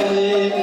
Amém.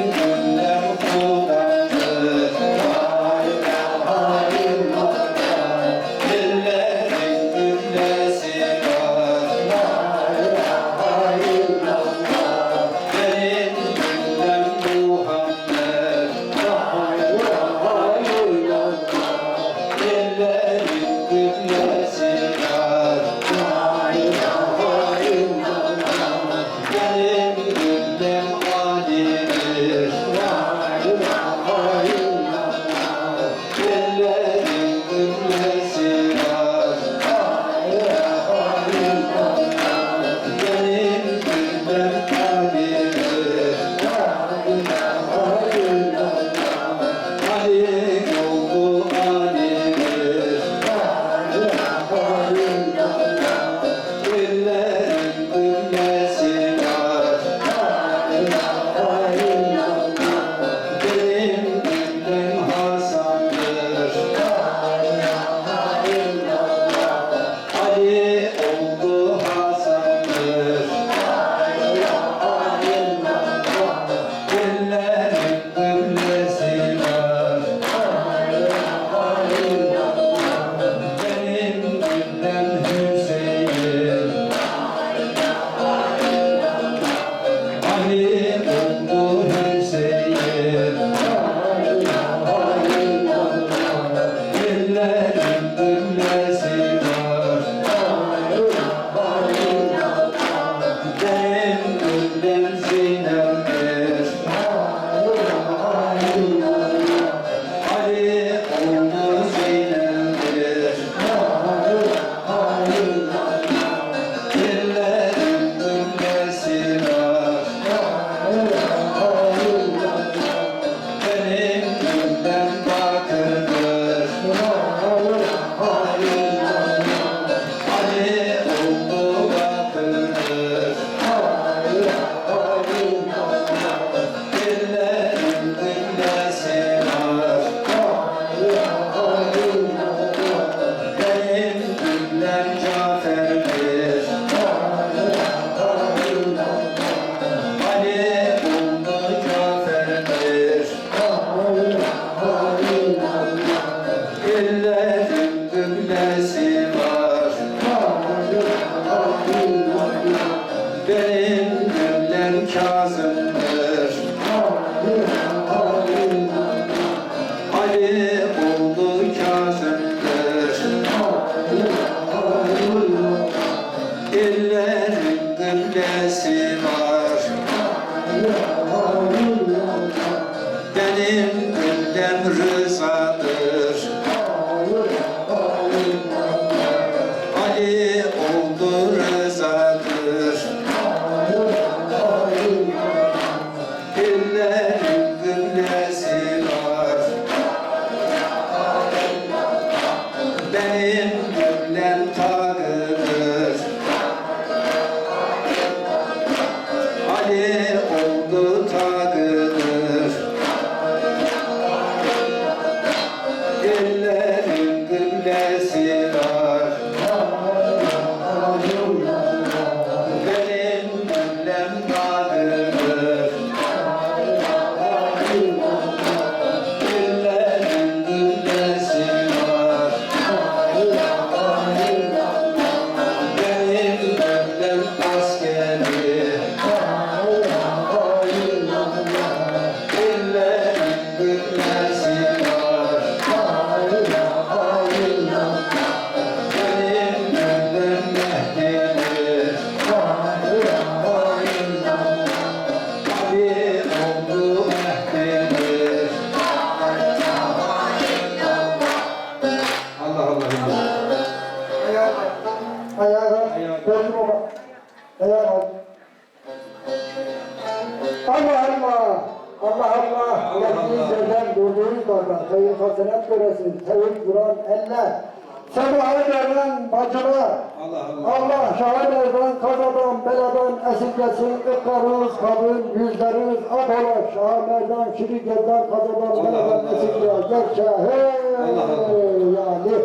لله Ayağa kalk. Gözüm ola. Ayağa kalk. Allah Allah. Allah Allah. Allah Geldiğiniz Allah. yerden durduğunuz bardan. Hayır hasenat göresin. Tevhid Kur'an eller. Sabaha gelen bacılar. Allah Allah Allah şahilerden, kazadan, beladan esirgesin, ıkkarız, kabın, yüzleriz, abola, şahilerden, şiriketten, kazadan, Allah beladan Allah. esirgeyen, gerçe, hey! Allah Allah.